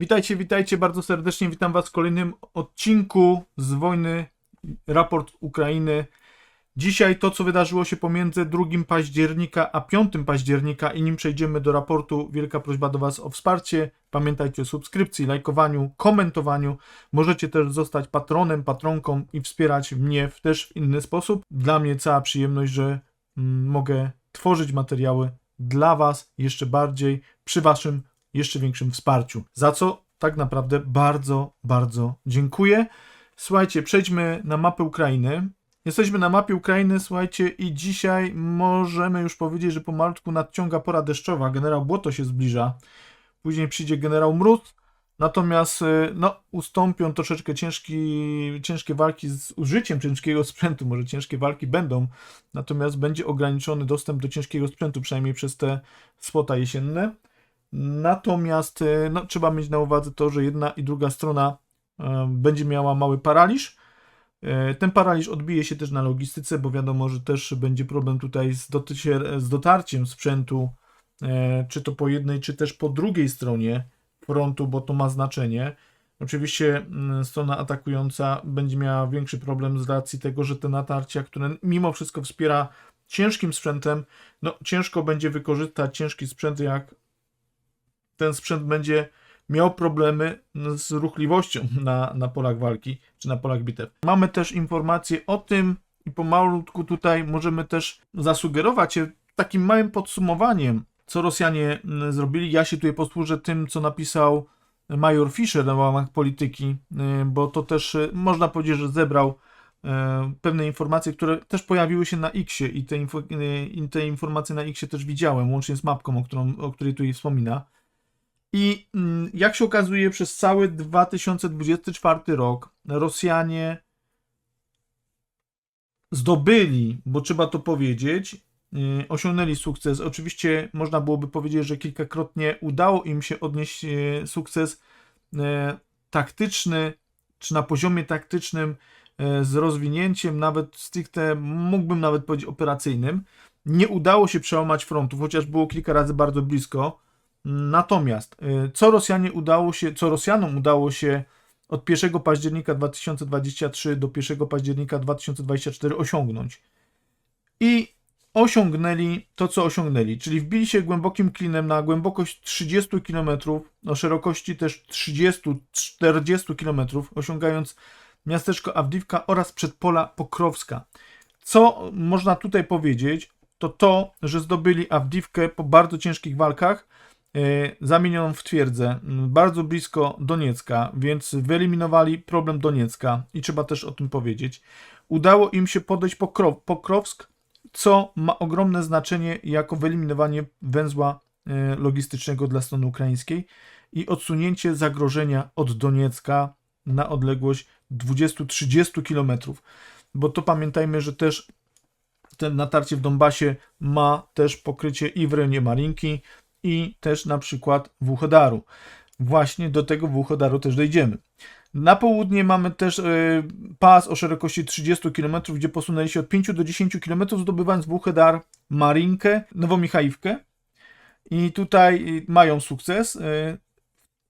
Witajcie, witajcie bardzo serdecznie. Witam Was w kolejnym odcinku z wojny Raport Ukrainy. Dzisiaj to, co wydarzyło się pomiędzy 2 października a 5 października i nim przejdziemy do raportu, wielka prośba do Was o wsparcie. Pamiętajcie o subskrypcji, lajkowaniu, komentowaniu. Możecie też zostać patronem, patronką i wspierać mnie też w inny sposób. Dla mnie cała przyjemność, że mm, mogę tworzyć materiały dla Was jeszcze bardziej przy Waszym jeszcze większym wsparciu. Za co tak naprawdę bardzo, bardzo dziękuję. Słuchajcie, przejdźmy na mapę Ukrainy. Jesteśmy na mapie Ukrainy, słuchajcie, i dzisiaj możemy już powiedzieć, że pomalutku nadciąga pora deszczowa. Generał Błoto się zbliża. Później przyjdzie generał Mróz. Natomiast y, no, ustąpią troszeczkę ciężki, ciężkie walki z użyciem ciężkiego sprzętu. Może ciężkie walki będą, natomiast będzie ograniczony dostęp do ciężkiego sprzętu, przynajmniej przez te spota jesienne. Natomiast e, no, trzeba mieć na uwadze to, że jedna i druga strona e, będzie miała mały paraliż. E, Ten paraliż odbije się też na logistyce, bo wiadomo, że też będzie problem tutaj z, dotycie, z dotarciem sprzętu, czy to po jednej, czy też po drugiej stronie frontu, bo to ma znaczenie. Oczywiście mm, strona atakująca będzie miała większy problem z racji tego, że te natarcia, które mimo wszystko wspiera ciężkim sprzętem, no ciężko będzie wykorzystać ciężki sprzęt, jak ten sprzęt będzie miał problemy z ruchliwością na, na polach walki czy na polach bitew. Mamy też informacje o tym i pomalutku tutaj możemy też zasugerować się takim małym podsumowaniem, co Rosjanie mm, zrobili. Ja się tutaj posłużę tym, co napisał major Fischer na łamach polityki, y, bo to też y, można powiedzieć, że zebrał y, pewne informacje, które też pojawiły się na Xie i te, info, te informacje na Xie też widziałem, łącznie z mapką, o, którą, o której tutaj wspomina. I mm, jak się okazuje, przez cały 2024 rok Rosjanie zdobyli, bo trzeba to powiedzieć, yy, osiągnęli sukces. Oczywiście można byłoby powiedzieć, że kilkakrotnie udało im się odnieść yy, sukces yy, taktyczny, czy na poziomie taktycznym z rozwinięciem, nawet stricte, mógłbym nawet powiedzieć operacyjnym. Nie udało się przełamać frontów, chociaż było kilka razy bardzo blisko. Natomiast y, co Rosjanie udało się, co Rosjanom udało się od 1 października 2023 do 1 października 2024 osiągnąć? I osiągnęli to, co osiągnęli, czyli wbili się głębokim klinem na głębokość 30 km, o szerokości też 30-40 km, osiągając miasteczko Awdiwka oraz przedpola Pokrowska. Co można tutaj powiedzieć, to to, że zdobyli Awdiwkę po bardzo ciężkich walkach, zamienioną w twierdzę, bardzo blisko Doniecka, więc wyeliminowali problem Doniecka i trzeba też o tym powiedzieć. Udało im się podejść Pokrow, Pokrowsk, co ma ogromne znaczenie jako wyeliminowanie węzła e, logistycznego dla strony ukraińskiej i odsunięcie zagrożenia od Doniecka na odległość 20-30 km. Bo to pamiętajmy, że też ten natarcie w Donbasie ma też pokrycie i w rejonie Marinki, i też na przykład Wuchodaru. Właśnie do tego Wuchodaru też dojdziemy. Na południe mamy też y, pas o szerokości 30 km, gdzie posunęli się od 5 do 10 km, zdobywając Wuchedar, Marinkę, Nowomichajówkę. I tutaj y, mają sukces y,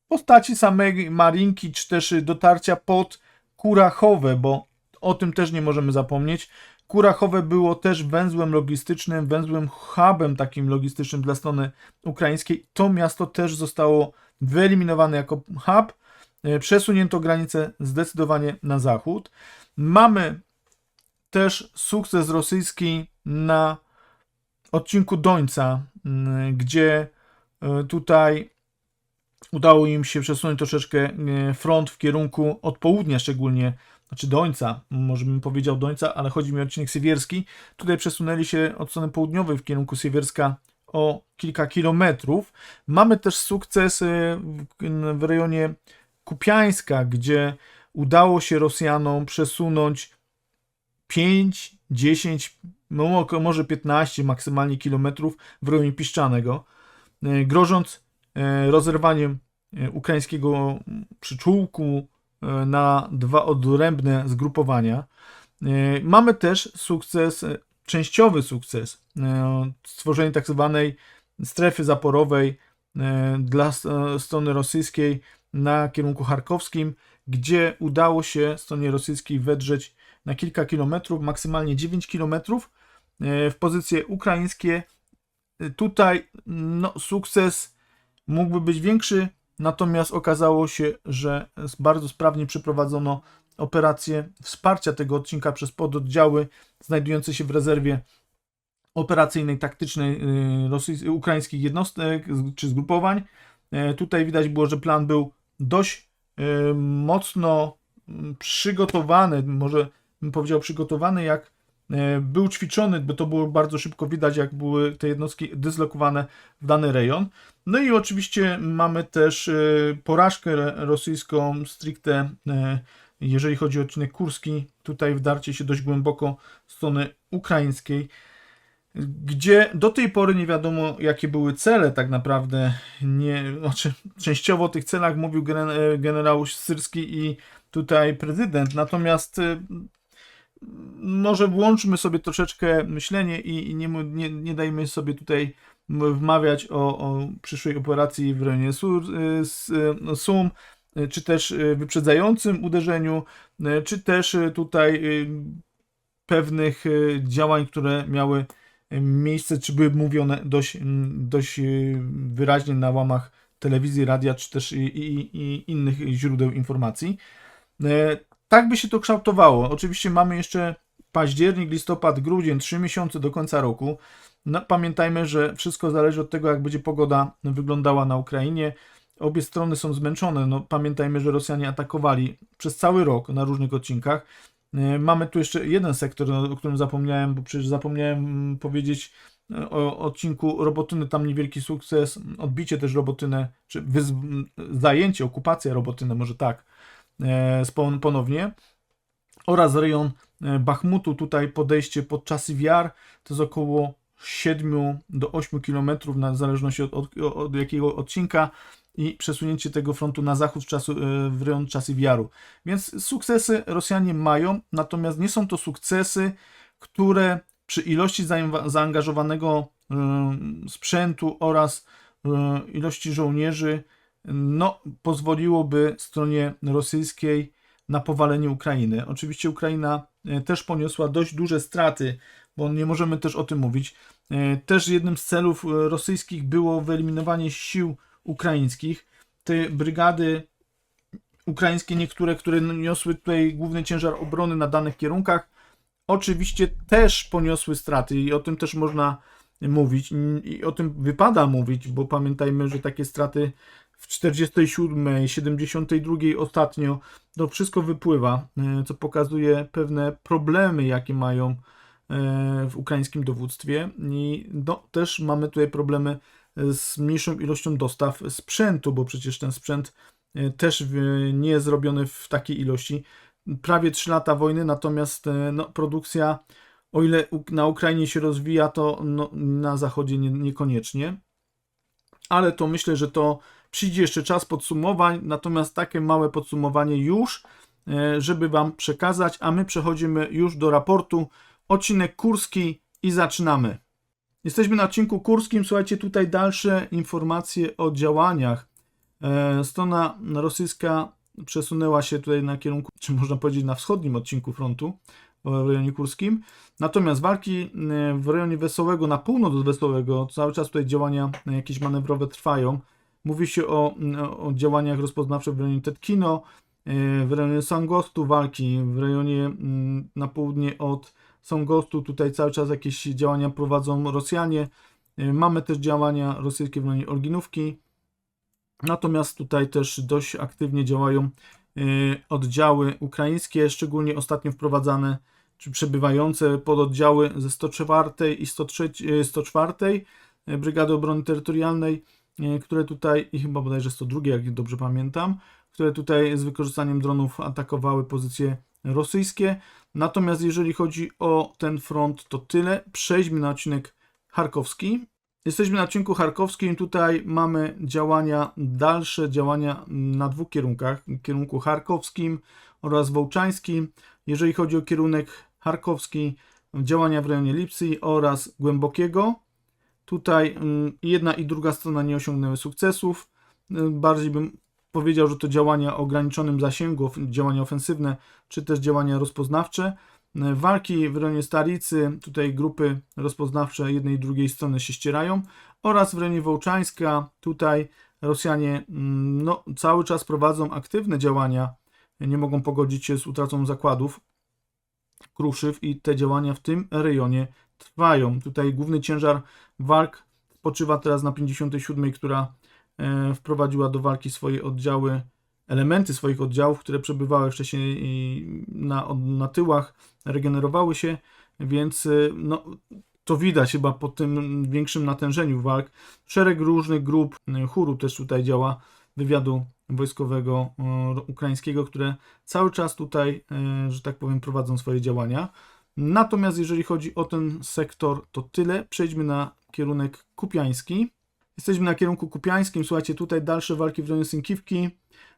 w postaci samej Marinki, czy też dotarcia pod Kurachowe, bo o tym też nie możemy zapomnieć. Kurachowe było też węzłem logistycznym, węzłem hubem takim logistycznym dla strony ukraińskiej. To miasto też zostało wyeliminowane jako hub. E, Przesunięto granicę zdecydowanie na zachód. Mamy też sukces rosyjski na odcinku Dońca, gdzie e, tutaj udało im się przesunąć troszeczkę e, front w kierunku od południa, szczególnie, znaczy Dońca, może bym powiedział Dońca, ale chodzi mi o odcinek Siewierski. Tutaj przesunęli się od strony południowej w kierunku Siewierska o kilka kilometrów. Mamy też sukces e, w, rejonie Kupiańska, gdzie udało się Rosjanom przesunąć 5, 10, no może 15 maksymalnie kilometrów w rejonie Piszczanego, e, grożąc e, rozerwaniem ukraińskiego przyczółku na dwa odrębne zgrupowania. E, Mamy też sukces, e, częściowy sukces, e, stworzenie tak zwanej strefy zaporowej e, dla e, strony rosyjskiej na kierunku charkowskim, gdzie udało się stronie rosyjskiej wedrzeć na kilka kilometrów, maksymalnie 9 kilometrów e, w pozycje ukraińskie. E, Tutaj no, sukces mógłby być większy, natomiast okazało się, że bardzo sprawnie przeprowadzono operację wsparcia tego odcinka przez pododdziały znajdujące się w rezerwie operacyjnej, taktycznej y, ukraińskich jednostek czy zgrupowań. E, Tutaj widać było, że plan był dość y, mocno mm, przygotowany, może bym powiedział przygotowany, jak był ćwiczony, bo to było bardzo szybko widać, jak były te jednostki dyslokowane w dany rejon. No i oczywiście mamy też e, porażkę rosyjską stricte, e, jeżeli chodzi o odcinek kurski. Tutaj wdarcie się dość głęboko w strony ukraińskiej, gdzie do tej pory nie wiadomo, jakie były cele tak naprawdę. Nie, znaczy, częściowo o tych celach mówił gen- e, generał Syrski i tutaj prezydent, natomiast e, może włączmy sobie troszeczkę myślenie i, nie, nie, nie dajmy sobie tutaj wmawiać o, o przyszłej operacji w rejonie Sur, y, y, Sum, czy też y, wyprzedzającym uderzeniu, czy też tutaj pewnych działań, które miały miejsce, czy były mówione dość, dość wyraźnie na łamach telewizji, radia, czy też i, i, i innych źródeł informacji. Tak by się to kształtowało. Oczywiście mamy jeszcze październik, listopad, grudzień, trzy miesiące do końca roku. No, pamiętajmy, że wszystko zależy od tego, jak będzie pogoda wyglądała na Ukrainie. Obie strony są zmęczone. No, pamiętajmy, że Rosjanie atakowali przez cały rok na różnych odcinkach. E, Mamy tu jeszcze jeden sektor, o którym zapomniałem, bo przecież zapomniałem mm, powiedzieć e, o odcinku Robotyny, tam niewielki sukces, odbicie też Robotynę, czy zajęcie, okupacja Robotyny, może tak, ponownie. Oraz rejon e, Bachmutu, tutaj podejście pod czasy wiar, to jest około 7 do 8 km, na zależności od, od, od jakiego odcinka i przesunięcie tego frontu na zachód w, czasu, e, w rejon czasy wiaru. Więc sukcesy Rosjanie mają, natomiast nie są to sukcesy, które przy ilości zaangażowanego sprzętu oraz e, ilości żołnierzy no, pozwoliłoby stronie rosyjskiej na powalenie Ukrainy. Oczywiście Ukraina e, też poniosła dość duże straty, bo nie możemy też o tym mówić. E, Też jednym z celów e, rosyjskich było wyeliminowanie sił ukraińskich. Te brygady ukraińskie, niektóre, które niosły tutaj główny ciężar obrony na danych kierunkach, oczywiście też poniosły straty i o tym też można mówić i o tym wypada mówić, bo pamiętajmy, że takie straty w 47, 72 ostatnio to wszystko wypływa, e, co pokazuje pewne problemy, jakie mają e, w ukraińskim dowództwie i no, też mamy tutaj problemy z mniejszą ilością dostaw sprzętu, bo przecież ten sprzęt e, też nie jest zrobiony w takiej ilości. Prawie 3 lata wojny, natomiast e, no, produkcja, o ile na Ukrainie się rozwija, to no, na zachodzie nie, niekoniecznie. Ale to myślę, że to przyjdzie jeszcze czas podsumowań, natomiast takie małe podsumowanie już, e, żeby Wam przekazać, a my przechodzimy już do raportu. Odcinek kurski i zaczynamy. Jesteśmy na odcinku kurskim. Słuchajcie, tutaj dalsze informacje o działaniach. E, Strona rosyjska przesunęła się tutaj na kierunku, czy można powiedzieć na wschodnim odcinku frontu w rejonie kurskim. Natomiast walki e, w rejonie Wesołego, na północ od Wesołego, cały czas tutaj działania e, jakieś manewrowe trwają. Mówi się o, o działaniach rozpoznawczych w rejonie Tetkino, e, w rejonie Sangostu walki, w rejonie mm, na południe od Sangostu tutaj cały czas jakieś działania prowadzą Rosjanie. E, Mamy też działania rosyjskie w rejonie Olginówki. Natomiast tutaj też dość aktywnie działają e, oddziały ukraińskie, szczególnie ostatnio wprowadzane czy przebywające pododdziały ze 104 i 103, e, 104 Brygady Obrony Terytorialnej, które tutaj, i chyba bodajże 102, jak dobrze pamiętam, które tutaj z wykorzystaniem dronów atakowały pozycje rosyjskie. Natomiast jeżeli chodzi o ten front, to tyle. Przejdźmy na odcinek charkowski. Jesteśmy na odcinku charkowskim. Tutaj mamy działania, dalsze działania na dwóch kierunkach: kierunku charkowskim oraz wołczańskim. Jeżeli chodzi o kierunek charkowski, działania w rejonie Lipsy oraz Głębokiego. Tutaj mm, jedna i druga strona nie osiągnęły sukcesów. Y, Bardziej bym powiedział, że to działania o ograniczonym zasięgu, działania ofensywne, czy też działania rozpoznawcze. E, Walki w rejonie Staricy, tutaj grupy rozpoznawcze jednej i drugiej strony się ścierają oraz w rejonie Wołczańska, tutaj Rosjanie mm, no, cały czas prowadzą aktywne działania, nie mogą pogodzić się z utratą zakładów kruszyw i te działania w tym rejonie trwają. Tutaj główny ciężar walk spoczywa teraz na 57, która e, wprowadziła do walki swoje oddziały, elementy swoich oddziałów, które przebywały wcześniej na, na tyłach, regenerowały się, więc e, no, to widać chyba po tym większym natężeniu walk. Szereg różnych grup e, chóru też tutaj działa, wywiadu wojskowego ukraińskiego, które cały czas tutaj, że tak powiem, prowadzą swoje działania. Natomiast jeżeli chodzi o ten sektor, to tyle. Przejdźmy na kierunek kupiański. Jesteśmy na kierunku kupiańskim. Słuchajcie, tutaj dalsze walki w rejonie Synkiwki.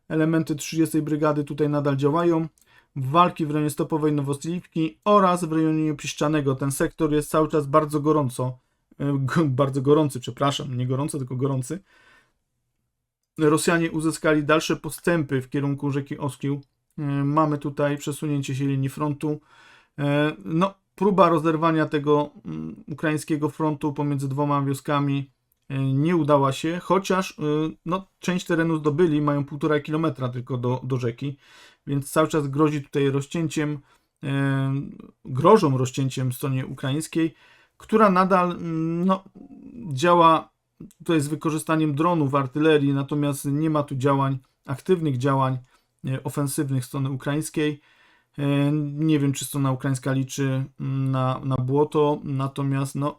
Elementy 30 Brygady tutaj nadal działają. Walki w rejonie Stopowej Nowosliwki oraz w rejonie Piszczanego. Ten sektor jest cały czas bardzo gorąco, e, bardzo gorący, przepraszam, nie gorąco, tylko gorący. Rosjanie uzyskali dalsze postępy w kierunku rzeki Oskił. E, Mamy tutaj przesunięcie się linii frontu. E, No, próba rozerwania tego mm, ukraińskiego frontu pomiędzy dwoma wioskami e, nie udała się, chociaż e, no, część terenu zdobyli, mają półtora kilometra tylko do, do rzeki, więc cały czas grozi tutaj rozcięciem, e, grożą rozcięciem stronie ukraińskiej, która nadal mm, no, działa tutaj z wykorzystaniem dronów, artylerii, natomiast nie ma tu działań, aktywnych działań ofensywnych strony ukraińskiej. E, Nie wiem, czy strona ukraińska liczy mm, na, na błoto, natomiast no,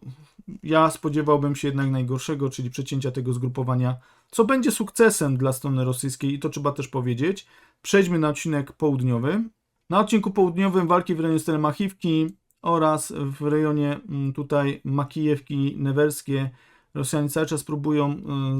ja spodziewałbym się jednak najgorszego, czyli przecięcia tego zgrupowania, co będzie sukcesem dla strony rosyjskiej i to trzeba też powiedzieć. Przejdźmy na odcinek południowy. Na odcinku południowym walki w rejonie Stelmachiwki oraz w rejonie mm, tutaj Makijewki, Newerskie. Rosjanie cały czas próbują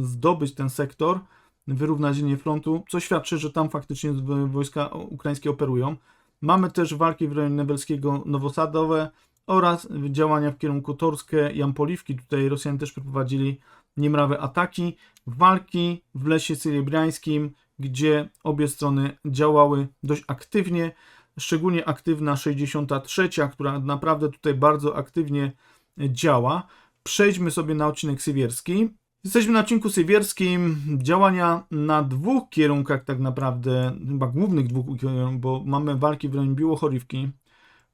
y, zdobyć ten sektor, wyrównać linię frontu, co świadczy, że tam faktycznie wojska ukraińskie operują. Mamy też walki w rejonie Nebelskiego Nowosadowe oraz działania w kierunku Torskie i. Tutaj Rosjanie też przeprowadzili niemrawe ataki. Walki w lesie syryjskim, gdzie obie strony działały dość aktywnie. Szczególnie aktywna 63, która naprawdę tutaj bardzo aktywnie działa. Przejdźmy sobie na odcinek sywierski. Jesteśmy na odcinku sywierskim. Działania na dwóch kierunkach, tak naprawdę, chyba głównych dwóch kierunkach, bo mamy walki w rejonie Biłochorywki,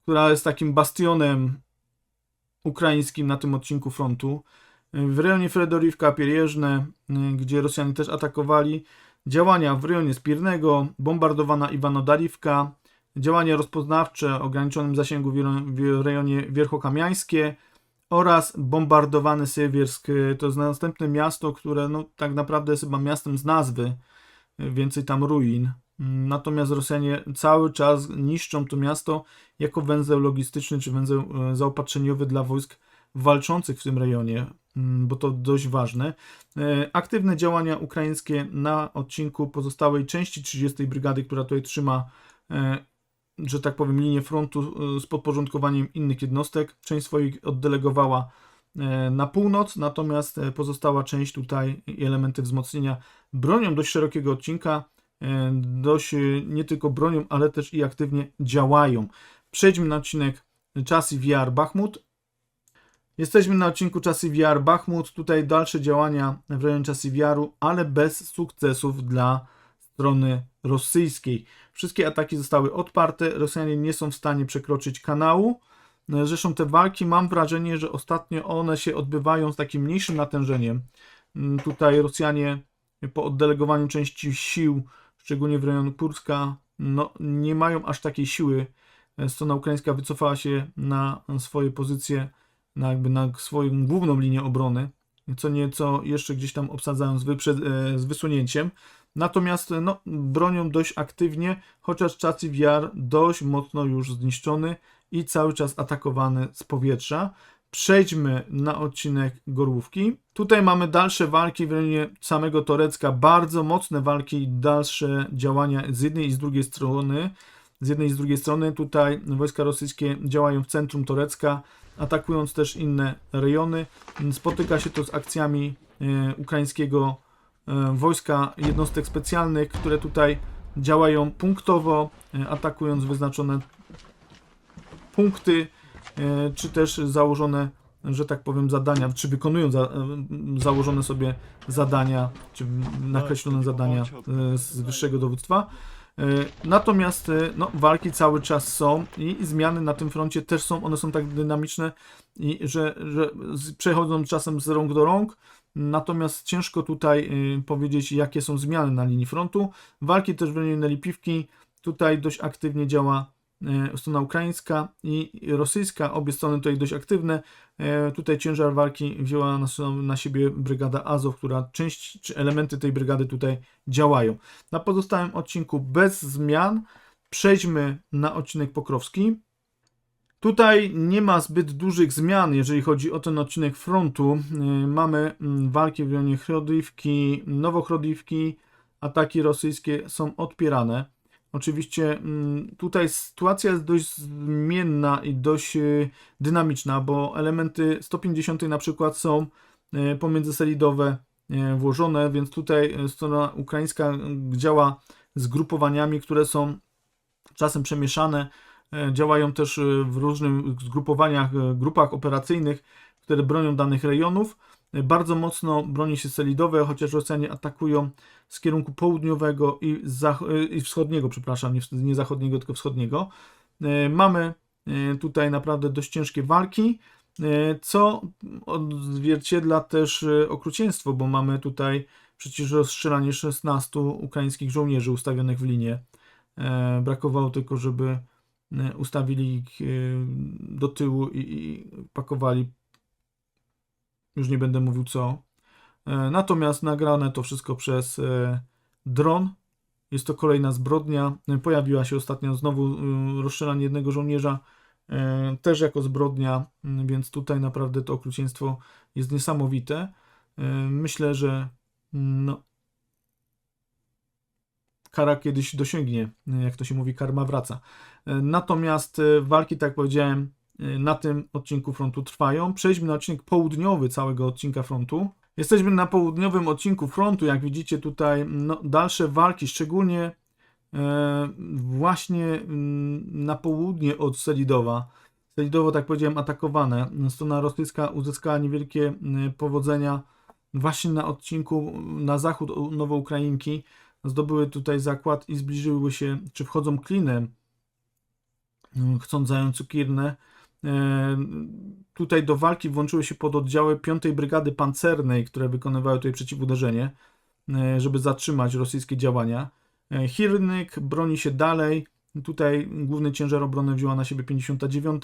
która jest takim bastionem ukraińskim na tym odcinku frontu. W rejonie Fredorivka, Pierjeżne, gdzie Rosjanie też atakowali. Działania w rejonie Spirnego, bombardowana Iwanodariwka, działania rozpoznawcze o ograniczonym zasięgu w rejonie Wierchokamiańskie oraz bombardowany Sywiersk. To jest następne miasto, które no, tak naprawdę jest chyba miastem z nazwy, więcej tam ruin. Natomiast Rosjanie cały czas niszczą to miasto jako węzeł logistyczny czy węzeł e, zaopatrzeniowy dla wojsk walczących w tym rejonie, mm, bo to dość ważne. Aktywne działania ukraińskie na odcinku pozostałej części 30 Brygady, która tutaj trzyma, że tak powiem, linię frontu e, z podporządkowaniem innych jednostek. Część swoich oddelegowała e, na północ, natomiast e, pozostała część tutaj i elementy wzmocnienia bronią dość szerokiego odcinka, e, dość nie tylko bronią, ale też i aktywnie działają. Przejdźmy na odcinek Czasy VR Bachmut. Jesteśmy na odcinku Czasy VR Bachmut. Tutaj dalsze działania w rejonie Czasy VR-u, ale bez sukcesów dla strony rosyjskiej. Wszystkie ataki zostały odparte. Rosjanie nie są w stanie przekroczyć kanału. Zresztą te walki mam wrażenie, że ostatnio one się odbywają z takim mniejszym natężeniem. Mm, Tutaj Rosjanie po oddelegowaniu części sił, szczególnie w rejonie Kurska, no, nie mają aż takiej siły. Strona ukraińska wycofała się na swoje pozycje, na, jakby na swoją główną linię obrony, co nieco jeszcze gdzieś tam obsadzają z, e, z wysunięciem. Natomiast no, bronią dość aktywnie, chociaż Czacy Wiar dość mocno już zniszczony i cały czas atakowany z powietrza. Przejdźmy na odcinek Gorłówki. Tutaj mamy dalsze walki w rejonie samego Torecka, bardzo mocne walki i dalsze działania z jednej i z drugiej strony. Z jednej i z drugiej strony tutaj wojska rosyjskie działają w centrum Torecka, atakując też inne rejony. Spotyka się to z akcjami e, ukraińskiego wojska jednostek specjalnych, które tutaj działają punktowo, e, atakując wyznaczone punkty, e, czy też założone, że tak powiem, zadania, czy wykonują za, e, założone sobie zadania, czy nakreślone zadania e, z wyższego dowództwa. E, Natomiast e, no, walki cały czas są i zmiany na tym froncie też są, one są tak dynamiczne, i że, że przechodzą czasem z rąk do rąk. Natomiast ciężko tutaj y, powiedzieć, jakie są zmiany na linii frontu. Walki też w rejonie Nelipiwki. Tutaj dość aktywnie działa y, strona ukraińska i rosyjska. Obie strony tutaj dość aktywne. E, Tutaj ciężar walki wzięła na, na siebie brygada Azow, która część czy elementy tej brygady tutaj działają. Na pozostałym odcinku bez zmian przejdźmy na odcinek Pokrowski. Tutaj nie ma zbyt dużych zmian, jeżeli chodzi o ten odcinek frontu. Yy, Mamy mm, walki w rejonie Chrodywki, Nowochrodywki, ataki rosyjskie są odpierane. Oczywiście mm, tutaj sytuacja jest dość zmienna i dość yy, dynamiczna, bo elementy 150 na przykład są yy, pomiędzy selidowe włożone, więc tutaj strona ukraińska działa zgrupowaniami, które są czasem przemieszane. E, Działają też e, w różnych zgrupowaniach, e, grupach operacyjnych, które bronią danych rejonów. Bardzo mocno broni się selidowe, chociaż Rosjanie atakują z kierunku południowego i, i wschodniego, przepraszam, nie, nie zachodniego, tylko wschodniego. Mamy tutaj naprawdę dość ciężkie walki, co odzwierciedla też okrucieństwo, bo mamy tutaj przecież rozstrzelanie 16 ukraińskich żołnierzy ustawionych w linię. E, Brakowało tylko, żeby ustawili ich e, do tyłu i, i pakowali. Już nie będę mówił co. E, Natomiast nagrane to wszystko przez e, dron. Jest to kolejna zbrodnia. E, Pojawiła się ostatnio znowu e, rozstrzelanie jednego żołnierza, e, też jako zbrodnia, więc tutaj naprawdę to okrucieństwo jest niesamowite. E, Myślę, że no, kara kiedyś dosięgnie, jak to się mówi, karma wraca. E, Natomiast e, walki, tak jak powiedziałem, e, na tym odcinku frontu trwają. Przejdźmy na odcinek południowy całego odcinka frontu. Jesteśmy na południowym odcinku frontu, jak widzicie tutaj no, dalsze walki, szczególnie e, właśnie mm, na południe od Selidowa. Selidowo, tak powiedziałem, atakowane. Strona rosyjska uzyskała niewielkie mm, powodzenia właśnie na odcinku na zachód od Nowoukrajinki zdobyły tutaj zakład i zbliżyły się, czy wchodzą klinem, mm, chcąc zająć Cukirnę. E, Tutaj do walki włączyły się pododdziały 5 Brygady Pancernej, które wykonywały tutaj przeciwuderzenie, e, żeby zatrzymać rosyjskie działania. E, Hirnyk broni się dalej. Tutaj główny ciężar obrony wzięła na siebie 59,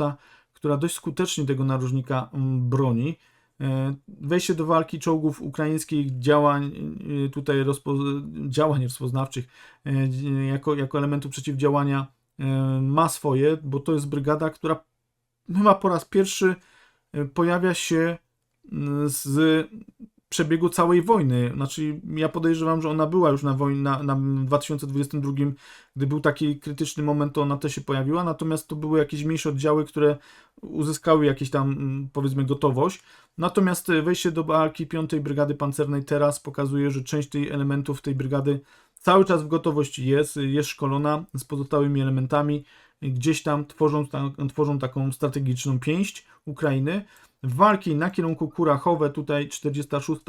która dość skutecznie tego narożnika mm, broni. E, Wejście do walki czołgów ukraińskich, działań e, tutaj rozpo, działań rozpoznawczych e, jako, jako elementu przeciwdziałania ma swoje, bo to jest brygada, która chyba po raz pierwszy pojawia się mm, z przebiegu całej wojny. Znaczy, ja podejrzewam, że ona była już na wojnie na, na 2022, gdy był taki krytyczny moment, to ona też się pojawiła, natomiast to były jakieś mniejsze oddziały, które uzyskały jakieś tam, mm, powiedzmy, gotowość. Natomiast e, wejście do walki 5 Brygady Pancernej teraz pokazuje, że część tych elementów tej brygady cały czas w gotowości jest, jest szkolona z pozostałymi elementami, gdzieś tam tworzą, ta, tworzą taką strategiczną pięść Ukrainy. Walki na kierunku Kurachowe, tutaj 46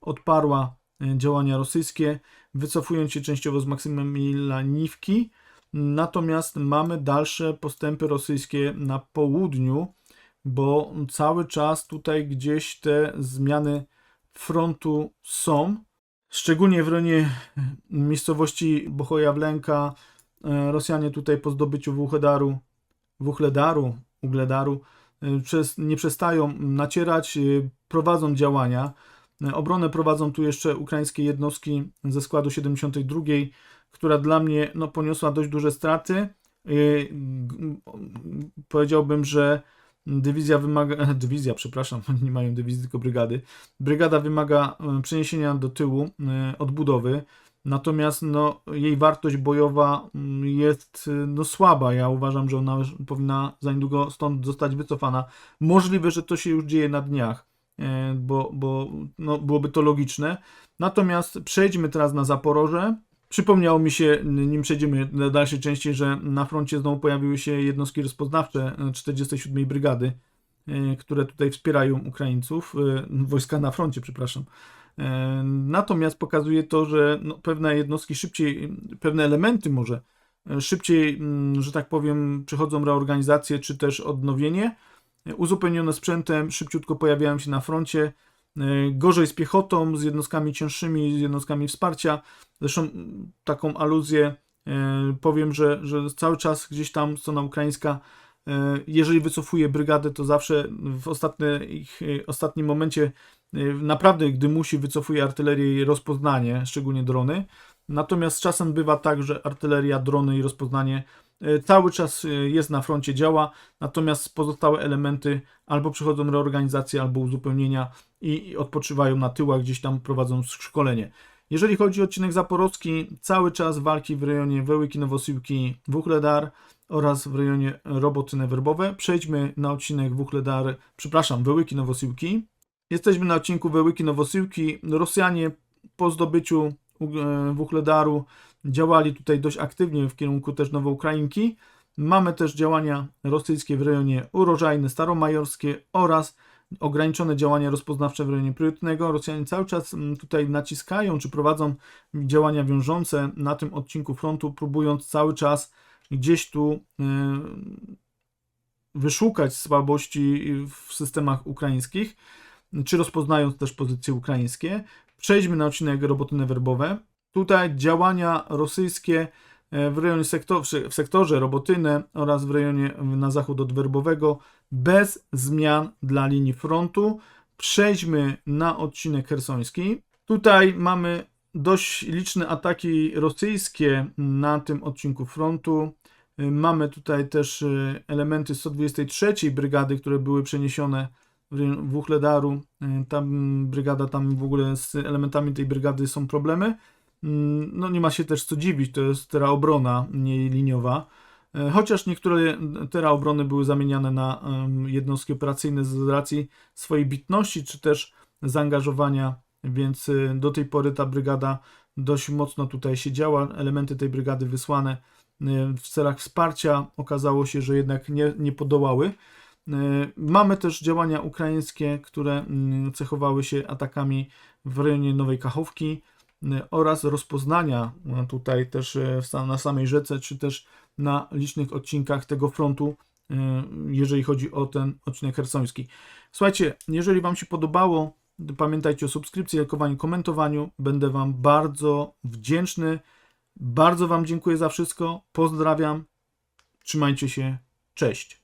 odparła e, działania rosyjskie, wycofując się częściowo z Maksymilianiwki. Natomiast mamy dalsze postępy rosyjskie na południu, bo cały czas tutaj gdzieś te zmiany frontu są. Szczególnie w rejonie miejscowości Bohojawlenka e, Rosjanie tutaj po zdobyciu Wuchledaru, Wuchledaru, Ugledaru e, przez, nie przestają nacierać, e, prowadzą działania. Obronę prowadzą tu jeszcze ukraińskie jednostki ze składu 72, która dla mnie no, poniosła dość duże straty. G- Powiedziałbym, że dywizja wymaga, dywizja, przepraszam, nie mają dywizji, tylko brygady. Brygada wymaga e, przeniesienia do tyłu, e, odbudowy. Natomiast no, jej wartość bojowa mm, jest no, słaba. Ja uważam, że ona powinna za niedługo stąd zostać wycofana. Możliwe, że to się już dzieje na dniach. bo, bo no, byłoby to logiczne. Natomiast przejdźmy teraz na Zaporoże. Przypomniało mi się, nim przejdziemy do dalszej części, że na froncie znowu pojawiły się jednostki rozpoznawcze e, 47 Brygady, e, które tutaj wspierają Ukraińców, e, wojska na froncie, przepraszam. E, Natomiast pokazuje to, że no, pewne jednostki szybciej, pewne elementy może e, szybciej, mm, że tak powiem, przechodzą reorganizację czy też odnowienie. E, Uzupełnione sprzętem, szybciutko pojawiają się na froncie. E, Gorzej z piechotą, z jednostkami cięższymi, z jednostkami wsparcia. Zresztą taką aluzję e, powiem, że, że cały czas gdzieś tam strona ukraińska, e, jeżeli wycofuje brygadę, to zawsze w ostatnie, ich, e, ostatnim momencie naprawdę, gdy musi, wycofuje artylerię i rozpoznanie, szczególnie drony. Natomiast czasem bywa tak, że artyleria, drony i rozpoznanie cały czas e, jest na froncie, działa, natomiast pozostałe elementy albo przechodzą reorganizację, albo uzupełnienia i i odpoczywają na tyłach, gdzieś tam prowadzą szkolenie. Jeżeli chodzi o odcinek zaporowski, cały czas walki w rejonie Wełyki, Nowosiłki, Wuchledar oraz w rejonie Robotyne Werbowe. Przejdźmy na odcinek Wuchledar, przepraszam, Wełyki, Nowosiłki. Jesteśmy na odcinku Wełyki, Nowosiłki. Rosjanie po zdobyciu e, Wuchledaru działali tutaj dość aktywnie w kierunku też Nowoukrajinki. Mamy też działania rosyjskie w rejonie Urożajne, Staromajorskie oraz ograniczone działania rozpoznawcze w rejonie priorytetnego. Rosjanie cały czas mm, tutaj naciskają, czy prowadzą działania wiążące na tym odcinku frontu, próbując cały czas gdzieś tu y, wyszukać słabości w systemach ukraińskich, czy rozpoznając też pozycje ukraińskie. Przejdźmy na odcinek robotyny werbowe. Tutaj działania rosyjskie e, w rejonie sektor, w sektorze oraz w rejonie na zachód od Werbowego bez zmian dla linii frontu. Przejdźmy na odcinek hersoński. Tutaj mamy dość liczne ataki rosyjskie na tym odcinku frontu. Y, Mamy tutaj też y, elementy 123 brygady, które były przeniesione w Wuchledaru. Tam brygada, tam w ogóle z elementami tej brygady są problemy. Mm, No nie ma się też co dziwić, to jest teraz obrona, nie liniowa. E, Chociaż niektóre tera obrony były zamieniane na jednostki operacyjne z racji swojej bitności, czy też zaangażowania, więc y, do tej pory ta brygada dość mocno tutaj siedziała. Elementy tej brygady wysłane y, w celach wsparcia okazało się, że jednak nie, nie podołały. Y, Mamy też działania ukraińskie, które mm, cechowały się atakami w rejonie Nowej Kachowki oraz rozpoznania tutaj też sam- na samej rzece, czy też na licznych odcinkach tego frontu, y, jeżeli chodzi o ten odcinek hersoński. Słuchajcie, jeżeli Wam się podobało, pamiętajcie o subskrypcji, lajkowaniu, komentowaniu. Będę Wam bardzo wdzięczny. Bardzo Wam dziękuję za wszystko. Pozdrawiam. Trzymajcie się. Cześć.